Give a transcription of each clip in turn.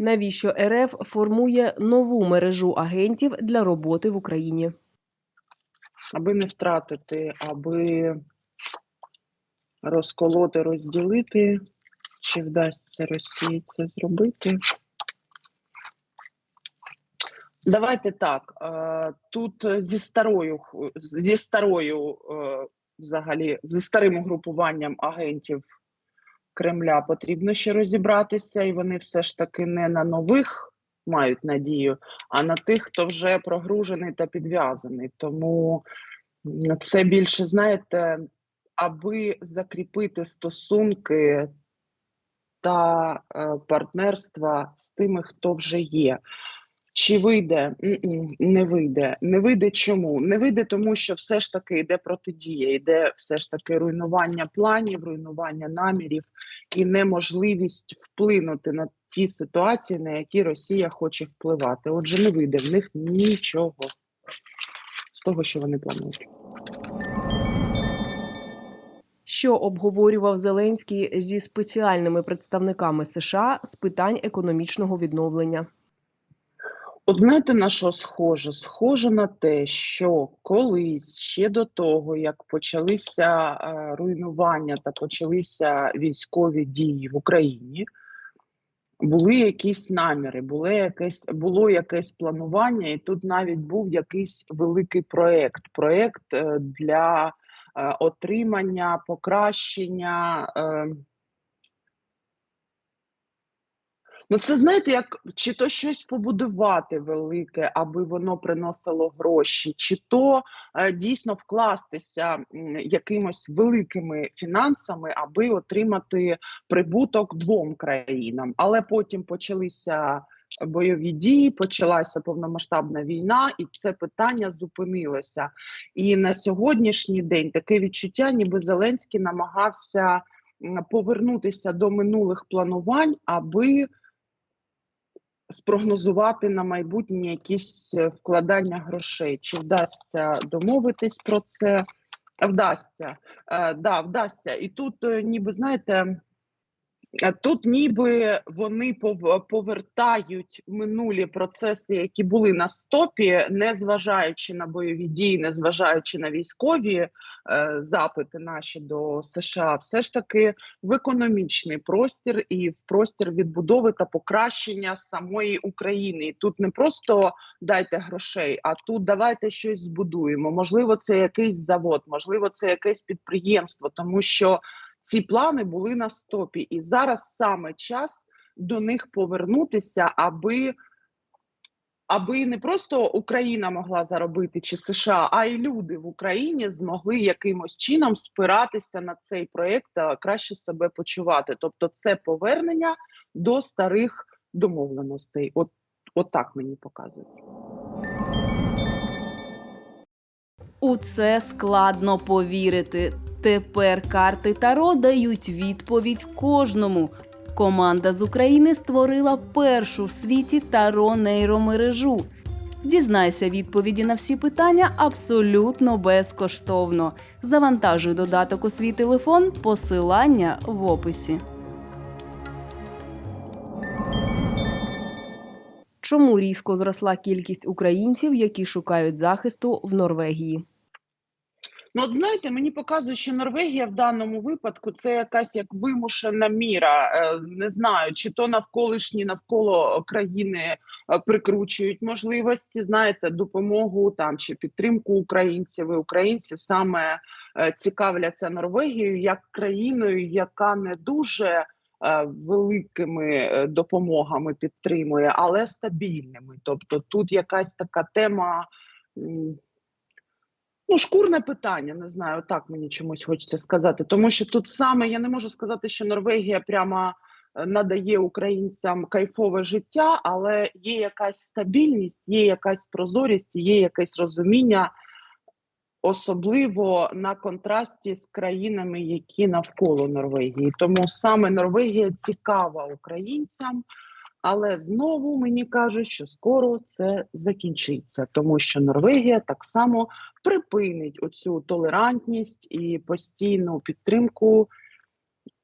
Навіщо РФ формує нову мережу агентів для роботи в Україні? аби не втратити, аби розколоти, розділити, чи вдасться Росії це зробити. Давайте так. е, Тут зі старою зі старою, е, взагалі, зі старим угрупуванням агентів Кремля потрібно ще розібратися, і вони все ж таки не на нових мають надію, а на тих, хто вже прогружений та підв'язаний. Тому це більше, знаєте, аби закріпити стосунки та е, партнерства з тими, хто вже є. Чи вийде? Не вийде. Не вийде чому? Не вийде, тому що все ж таки йде протидія, йде все ж таки руйнування планів, руйнування намірів і неможливість вплинути на ті ситуації, на які Росія хоче впливати. Отже, не вийде в них нічого з того, що вони планують. Що обговорював Зеленський зі спеціальними представниками США з питань економічного відновлення? От знаєте на що схоже? Схоже на те, що колись ще до того, як почалися е, руйнування та почалися військові дії в Україні, були якісь наміри, було якесь, було якесь планування, і тут навіть був якийсь великий проєкт. Проєкт е, для е, отримання, покращення. Е, Ну, це знаєте, як чи то щось побудувати велике, аби воно приносило гроші, чи то е, дійсно вкластися якимось великими фінансами, аби отримати прибуток двом країнам. Але потім почалися бойові дії, почалася повномасштабна війна, і це питання зупинилося. І на сьогоднішній день таке відчуття, ніби Зеленський намагався повернутися до минулих планувань, аби спрогнозувати на майбутнє якісь е, вкладання грошей. Чи вдасться домовитись про це? Вдасться, е, да, вдасться. І тут, е, ніби знаєте, тут ніби вони пов- повертають минулі процеси, які були на стопі, не зважаючи на бойові дії, не зважаючи на військові е, запити наші до США, все ж таки в економічний простір і в простір відбудови та покращення самої України. І тут не просто дайте грошей, а тут давайте щось збудуємо. Можливо, це якийсь завод, можливо, це якесь підприємство, тому що ці плани були на стопі, і зараз саме час до них повернутися, аби. Аби не просто Україна могла заробити чи США, а й люди в Україні змогли якимось чином спиратися на цей проєкт та краще себе почувати. Тобто, це повернення до старих домовленостей. От, от так мені показують. У це складно повірити. Тепер карти Таро дають відповідь кожному. Команда з України створила першу в світі Таро нейромережу. Дізнайся відповіді на всі питання абсолютно безкоштовно. Завантажуй додаток у свій телефон, посилання в описі. Чому різко зросла кількість українців, які шукають захисту в Норвегії? Ну, от знаєте, мені показує, що Норвегія в даному випадку це якась як вимушена міра. Е, Не знаю, чи то навколишні навколо країни е, прикручують можливості, знаєте, допомогу там чи підтримку українців. І українці саме е, цікавляться Норвегією як країною, яка не дуже великими допомогами підтримує, але стабільними. Тобто тут якась така тема. Ну, шкурне питання, не знаю, так мені чомусь хочеться сказати. Тому що тут саме я не можу сказати, що Норвегія прямо е, надає українцям кайфове життя, але є якась стабільність, є якась прозорість, є якесь розуміння, особливо на контрасті з країнами, які навколо Норвегії. Тому саме Норвегія цікава українцям. Але знову мені кажуть, що скоро це закінчиться, тому що Норвегія так само припинить оцю толерантність і постійну підтримку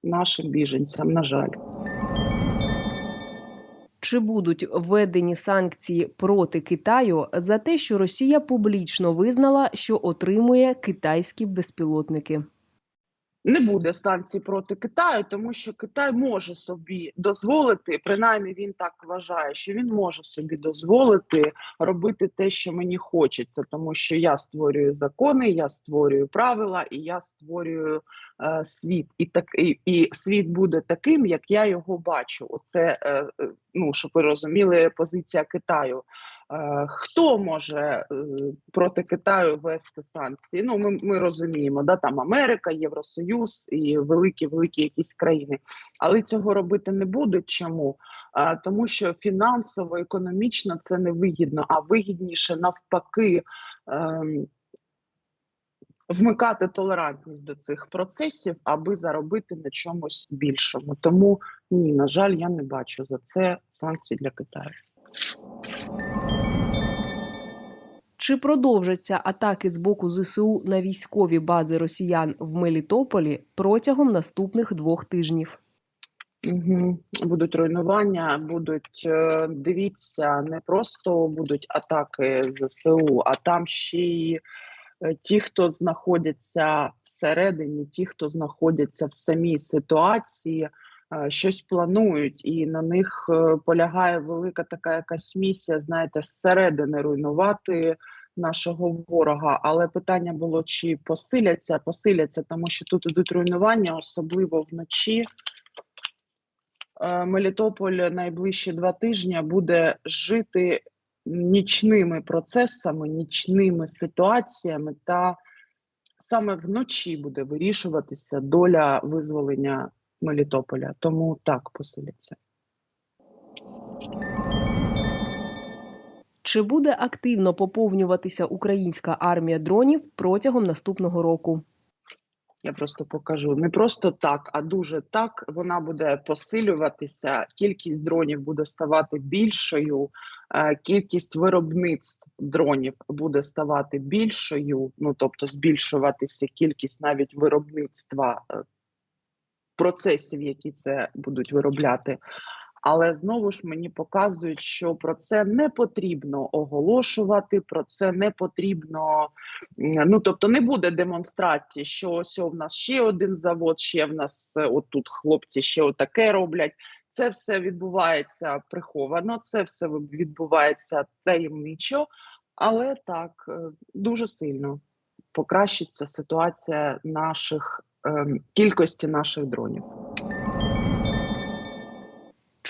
нашим біженцям. На жаль. Чи будуть введені санкції проти Китаю за те, що Росія публічно визнала, що отримує китайські безпілотники? Не буде санкцій проти Китаю, тому що Китай може собі дозволити, принаймні він так вважає, що він може собі дозволити робити те, що мені хочеться, тому що я створюю закони, я створюю правила і я створюю е, світ. І так і, і світ буде таким, як я його бачу. Оце е, е, ну щоб ви розуміли, позиція Китаю. Е, Хто може е, проти Китаю ввести санкції? Ну, ми, ми розуміємо, да, там Америка, Євросоюз і великі великі якісь країни, але цього робити не будуть. Чому? Е, Тому що фінансово, економічно це не вигідно, а вигідніше навпаки. ем, Вмикати толерантність до цих процесів, аби заробити на чомусь більшому. Тому ні, на жаль, я не бачу за це санкцій для Китаю. Чи продовжаться атаки з боку ЗСУ на військові бази росіян в Мелітополі протягом наступних двох тижнів? Будуть руйнування, будуть е, дивіться, не просто будуть атаки ЗСУ, а там ще й е, ті, хто знаходяться всередині, ті, хто знаходяться в самій ситуації, е, щось планують, і на них полягає велика така якась місія, знаєте, зсередини руйнувати нашого ворога. Але питання було, чи посиляться, посиляться, тому що тут ідуть руйнування, особливо вночі. Е, Мелітополь найближчі два тижні буде жити нічними процесами, нічними ситуаціями, та саме вночі буде вирішуватися доля визволення Мелітополя. Тому так посиляться. Чи буде активно поповнюватися українська армія дронів протягом наступного року? Я просто покажу не просто так, а дуже так. Вона буде посилюватися. Кількість дронів буде ставати більшою. е, Кількість виробництв дронів буде ставати більшою. Ну тобто збільшуватися кількість навіть виробництва е, процесів, які це будуть виробляти. Але знову ж мені показують, що про це не потрібно оголошувати, про це не потрібно. Ну тобто, не буде демонстрації, що ось в нас ще один завод, ще в нас е, отут хлопці ще отаке роблять. Це все відбувається приховано, це все відбувається таємничо, але так е, дуже сильно покращиться ситуація наших ем, кількості наших дронів.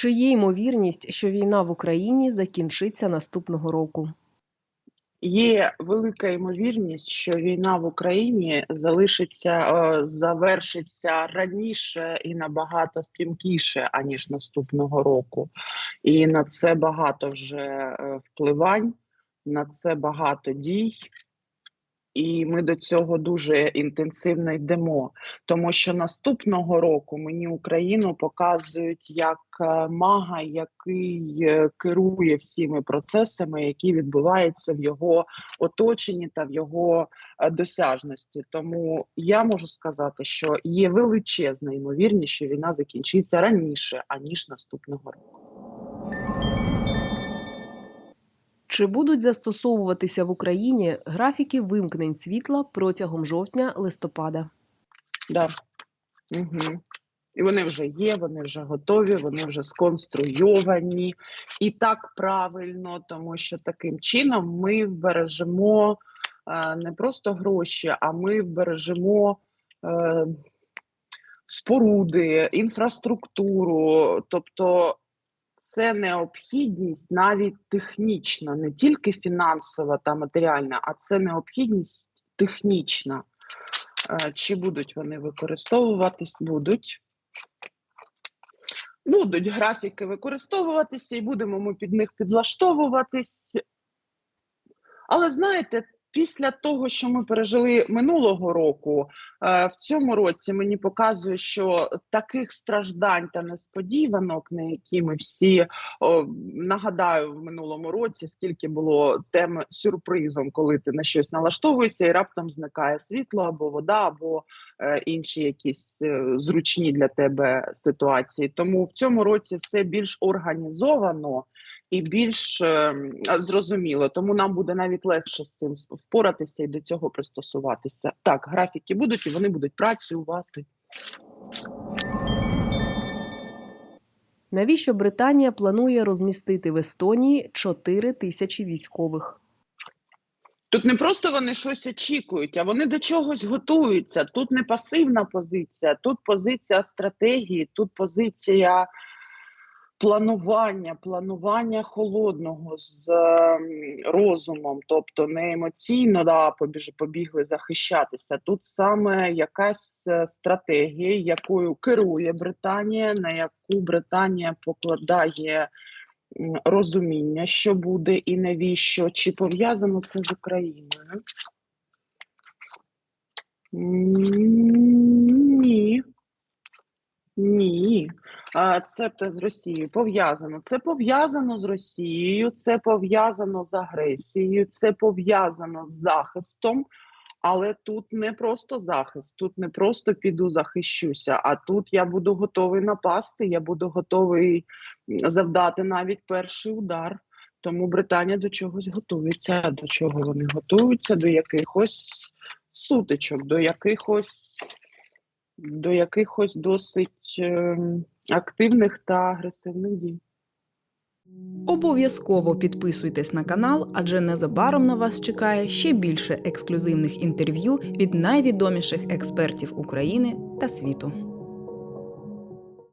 Чи є ймовірність, що війна в Україні закінчиться наступного року? Є велика ймовірність, що війна в Україні залишиться, е, завершиться раніше і набагато стрімкіше, аніж наступного року. І на це багато вже е, впливань, на це багато дій. І ми до цього дуже інтенсивно йдемо, тому що наступного року мені Україну показують як е, мага, який е, керує всіми процесами, які відбуваються в його оточенні та в його е, досяжності. Тому я можу сказати, що є величезна ймовірність, що війна закінчиться раніше аніж наступного року. Чи будуть застосовуватися в Україні графіки вимкнень світла протягом жовтня-листопада? Да. Угу. І вони вже є, вони вже готові, вони вже сконструйовані. І так правильно, тому що таким чином ми вбережемо е, не просто гроші, а ми вбережемо е, споруди, інфраструктуру. Тобто це необхідність навіть технічна, не тільки фінансова та матеріальна, а це необхідність технічна. Е, Чи будуть вони використовуватись? Будуть. Будуть графіки використовуватися, і будемо ми під них підлаштовуватись. Але знаєте, після того, що ми пережили минулого року, е, в цьому році мені показує, що таких страждань та несподіванок, на які ми всі нагадаю в минулому році, скільки було тем сюрпризом, коли ти на щось налаштовуєшся, і раптом зникає світло або вода, або е, інші якісь е, зручні для тебе ситуації. Тому в цьому році все більш організовано і більш е, зрозуміло. Тому нам буде навіть легше з цим впоратися і до цього пристосуватися. Так, графіки будуть і вони будуть працювати. Навіщо Британія планує розмістити в Естонії 4 тисячі військових? Тут не просто вони щось очікують, а вони до чогось готуються. Тут не пасивна позиція, тут позиція стратегії, тут позиція планування, планування холодного з ем, розумом, тобто не емоційно да, побіж, побігли захищатися. Тут саме якась е, стратегія, якою керує Британія, на яку Британія покладає розуміння, що буде і навіщо, чи пов'язано це з Україною. Ні. Ні. Цебто з Росією пов'язано. Це пов'язано з Росією, це пов'язано з агресією, це пов'язано з захистом. Але тут не просто захист, тут не просто піду захищуся, а тут я буду готовий напасти, я буду готовий завдати навіть перший удар. Тому Британія до чогось готується. До чого вони готуються? До якихось сутичок, до якихось до якихось досить ем, активних та агресивних дій. Обов'язково підписуйтесь на канал, адже незабаром на вас чекає ще більше ексклюзивних інтерв'ю від найвідоміших експертів України та світу.